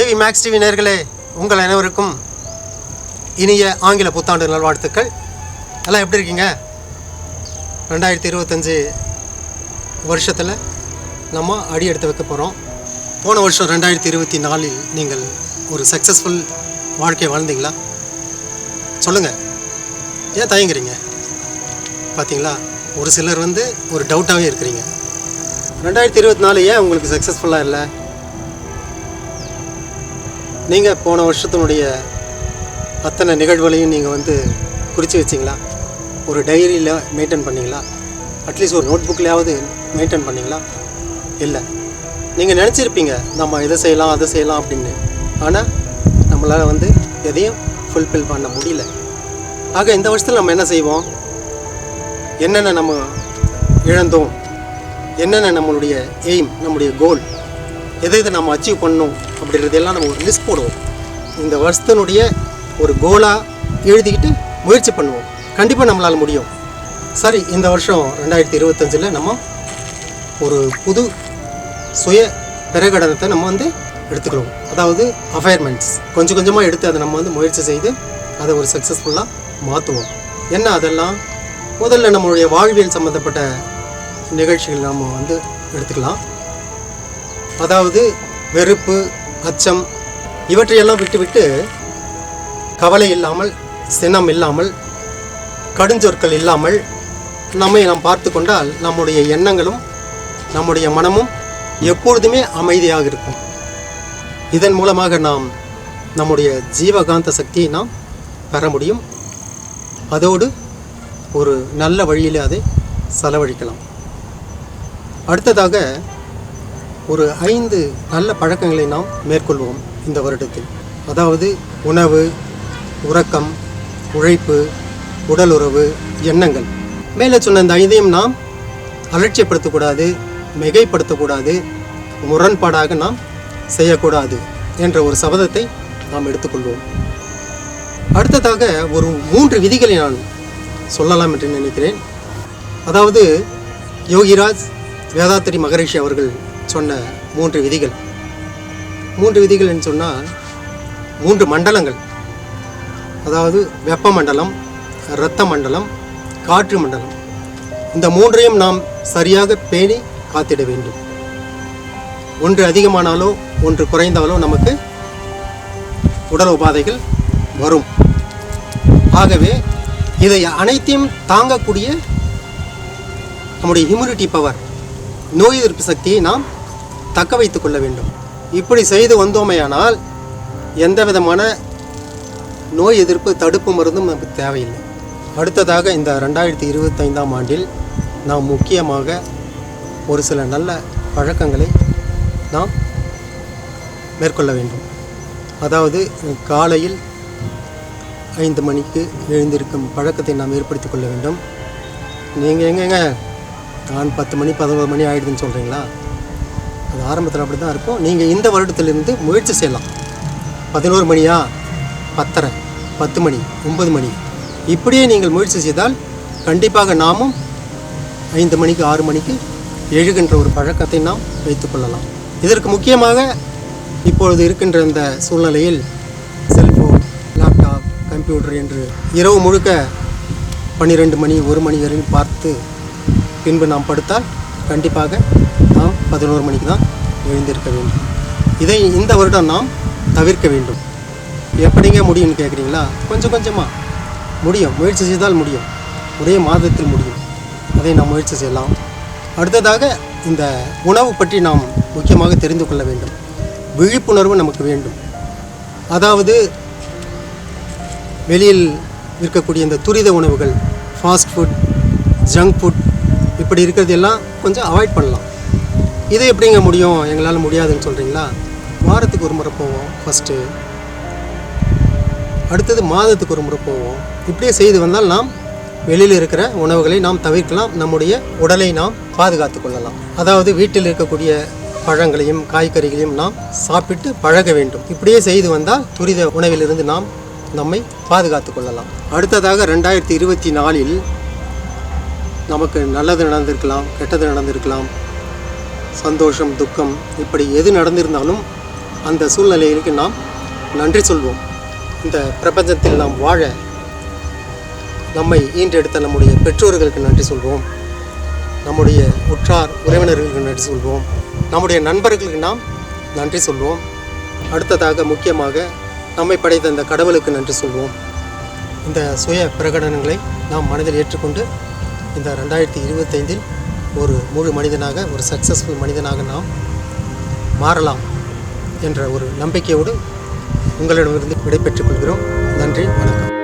AV maths TV நேர்களே உங்கள் அனைவருக்கும் இனிய ஆங்கில புத்தாண்டு நல்வாழ்த்துக்கள். எல்லாம் எப்படி இருக்கீங்க? ரெண்டாயிரத்தி இருபத்தஞ்சி வருஷத்தில் நம்ம அடி எடுத்து வைக்க போகிறோம் போன வருஷம் ரெண்டாயிரத்தி இருபத்தி நாலில் நீங்கள் ஒரு சக்ஸஸ்ஃபுல் வாழ்க்கையை வாழ்ந்தீங்களா? சொல்லுங்கள் ஏன் தயங்குறீங்க? பார்த்தீங்களா ஒரு சிலர் வந்து ஒரு டவுட்டாகவே இருக்கிறீங்க. ரெண்டாயிரத்தி இருபத்தி நாலு ஏன் உங்களுக்கு சக்ஸஸ்ஃபுல்லாக இல்லை? நீங்கள் போன வருஷத்தினுடைய அத்தனை நிகழ்வுகளையும் நீங்கள் வந்து குறித்து வச்சிங்களா? ஒரு டைரியில் மெயின்டைன் பண்ணீங்களா? அட்லீஸ்ட் ஒரு நோட் புக்லையாவது மெயின்டைன் பண்ணிங்களா? இல்லை. நீங்கள் நினச்சிருப்பீங்க நம்ம இதை செய்யலாம் அதை செய்யலாம் அப்படின்னு. ஆனால் நம்மளால் வந்து எதையும் ஃபுல்ஃபில் பண்ண முடியல. ஆக இந்த வருஷத்தில் நம்ம என்ன செய்வோம்? என்னென்ன நம்ம இழந்தோம்? என்னென்ன நம்மளுடைய எய்ம் நம்முடைய கோல் எதை எதை நம்ம அச்சீவ் பண்ணணும் அப்படின்றதெல்லாம் நம்ம ஒரு லிஸ்ட் போடுவோம். இந்த வருஷத்தினுடைய ஒரு கோலாக எழுதிக்கிட்டு முயற்சி பண்ணுவோம். கண்டிப்பாக நம்மளால் முடியும். சரி இந்த வருஷம் ரெண்டாயிரத்தி இருபத்தஞ்சில் நம்ம ஒரு புது சுய பிரகடனத்தை நம்ம வந்து எடுத்துக்கிறோம். அதாவது அஃபயர்மெண்ட்ஸ் கொஞ்சம் கொஞ்சமாக எடுத்து அதை நம்ம வந்து முயற்சி செய்து அதை ஒரு சக்ஸஸ்ஃபுல்லாக மாற்றுவோம் என்ன அதெல்லாம்? முதல்ல நம்மளுடைய வாழ்வியல் சம்மந்தப்பட்ட நிகழ்ச்சிகள் நம்ம வந்து எடுத்துக்கலாம். அதாவது வெறுப்பு அச்சம் இவற்றையெல்லாம் விட்டுவிட்டு கவலை இல்லாமல் சினம் இல்லாமல் கடுஞ்சொற்கள் இல்லாமல் நம்மை நாம் பார்த்து கொண்டால் நம்முடைய எண்ணங்களும் நம்முடைய மனமும் எப்பொழுதுமே அமைதியாக இருக்கும். இதன் மூலமாக நாம் நம்முடைய ஜீவகாந்த சக்தியை நாம் பெற முடியும். அதோடு ஒரு நல்ல வழியில் அதை செலவழிக்கலாம். அடுத்ததாக ஒரு ஐந்து நல்ல பழக்கங்களை நாம் மேற்கொள்வோம் இந்த வருடத்தில். அதாவது உணவு உறக்கம் உழைப்பு உடலுறவு எண்ணங்கள். மேலே சொன்ன இந்த ஐந்தையும் நாம் அலட்சியப்படுத்தக்கூடாது மிகைப்படுத்தக்கூடாது முரண்பாடாக நாம் செய்யக்கூடாது என்ற ஒரு சபதத்தை நாம் எடுத்துக்கொள்வோம். அடுத்ததாக ஒரு மூன்று விதிகளை நான் சொல்லலாம் என்று நினைக்கிறேன். அதாவது யோகிராஜ் வேதாத்திரி மகரிஷி அவர்கள் சொன்ன மூன்று விதிகள். மூன்று விதிகள் என்று சொன்னால் மூன்று மண்டலங்கள். அதாவது வெப்ப மண்டலம் இரத்த மண்டலம் காற்று மண்டலம். இந்த மூன்றையும் நாம் சரியாக பேணி காத்திட வேண்டும். ஒன்று அதிகமானாலோ ஒன்று குறைந்தாலோ நமக்கு உடல் உபாதைகள் வரும். ஆகவே இதை அனைத்தையும் தாங்கக்கூடிய நம்முடைய இம்யூனிட்டி பவர் நோய் எதிர்ப்பு சக்தியை நாம் தக்க வைத்து கொள்ள வேண்டும். இப்படி செய்து வந்தோமையானால் எந்த விதமான நோய் எதிர்ப்பு தடுப்பு மருந்தும் நமக்கு தேவையில்லை. அடுத்ததாக இந்த ரெண்டாயிரத்தி இருபத்தைந்தாம் ஆண்டில் நாம் முக்கியமாக ஒரு சில நல்ல பழக்கங்களை நாம் மேற்கொள்ள வேண்டும். அதாவது காலையில் ஐந்து மணிக்கு எழுந்திருக்கும் பழக்கத்தை நாம் ஏற்படுத்திக் கொள்ள வேண்டும். நீங்கள் எங்கெங்க? நான் பத்து மணி பதினோரு மணி ஆகிடுதுன்னு சொல்கிறீங்களா அது ஆரம்பத்தில் அப்படி தான் இருக்கும். நீங்கள் இந்த வருடத்துலேருந்து முயற்சி செய்யலாம். பதினோரு மணியா? பத்தரை. பத்து மணி. ஒன்பது மணி. இப்படியே நீங்கள் முயற்சி செய்தால் கண்டிப்பாக நாமும் ஐந்து மணிக்கு ஆறு மணிக்கு எழுகின்ற ஒரு பழக்கத்தை நாம் வைத்துக்கொள்ளலாம் இதற்கு முக்கியமாக இப்பொழுது இருக்கின்ற இந்த சூழ்நிலையில் செல்ஃபோன் லேப்டாப் கம்ப்யூட்டர் என்று இரவு முழுக்க பன்னிரெண்டு மணி ஒரு மணி வரையும் பார்த்து பின்பு நாம் படுத்தால் கண்டிப்பாக பதினோரு மணிக்கு தான் எழுந்திருக்க வேண்டும். இதை இந்த வருடம் நாம் தவிர்க்க வேண்டும். எப்படிங்க முடியும்னு கேட்குறீங்களா? கொஞ்சம் கொஞ்சமாக முடியும். முயற்சி செய்தால் முடியும். ஒரே மாதத்தில் முடியும். அதை நாம் முயற்சி செய்யலாம். அடுத்ததாக இந்த உணவு பற்றி நாம் முக்கியமாக தெரிந்து கொள்ள வேண்டும். விழிப்புணர்வு நமக்கு வேண்டும். அதாவது வெளியில் இருக்கக்கூடிய இந்த துரித உணவுகள் ஃபாஸ்ட் ஃபுட் ஜங்க் ஃபுட் இப்படி இருக்கிறதெல்லாம் கொஞ்சம் அவாய்ட் பண்ணலாம். இது எப்படிங்க முடியும்? எங்களால் முடியாதுன்னு சொல்கிறீங்களா வாரத்துக்கு ஒரு முறை போவோம் ஃபஸ்ட்டு அடுத்தது மாதத்துக்கு ஒரு முறை போவோம். இப்படியே செய்து வந்தால் நாம் வெளியில் இருக்கிற உணவுகளை நாம் தவிர்க்கலாம். நம்முடைய உடலை நாம் பாதுகாத்து கொள்ளலாம். அதாவது வீட்டில் இருக்கக்கூடிய பழங்களையும் காய்கறிகளையும் நாம் சாப்பிட்டு பழக வேண்டும். இப்படியே செய்து வந்தால் துரித உணவிலிருந்து நாம் நம்மை பாதுகாத்து கொள்ளலாம். அடுத்ததாக ரெண்டாயிரத்தி இருபத்தி நாலில் நமக்கு நல்லது நடந்திருக்கலாம் கெட்டது நடந்திருக்கலாம். சந்தோஷம் துக்கம் இப்படி எது நடந்திருந்தாலும் அந்த சூழ்நிலைகளுக்கு நாம் நன்றி சொல்வோம். இந்த பிரபஞ்சத்தில் நாம் வாழ நம்மை ஈன்றெடுத்த நம்முடைய பெற்றோர்களுக்கு நன்றி சொல்வோம். நம்முடைய உற்றார் உறவினர்களுக்கு நன்றி சொல்வோம். நம்முடைய நண்பர்களுக்கு நாம் நன்றி சொல்வோம். அடுத்ததாக முக்கியமாக நம்மை படைத்த இந்த கடவுளுக்கு நன்றி சொல்வோம். இந்த சுய பிரகடனங்களை நாம் மனதில் ஏற்றுக்கொண்டு இந்த ரெண்டாயிரத்தி இருபத்தைந்தில் ஒரு முழு மனிதனாக ஒரு சக்ஸஸ்ஃபுல் மனிதனாக நாம் மாறலாம் என்ற ஒரு நம்பிக்கையோடு உங்களிடமிருந்து விடைபெற்றுக் கொள்கிறோம். நன்றி வணக்கம்.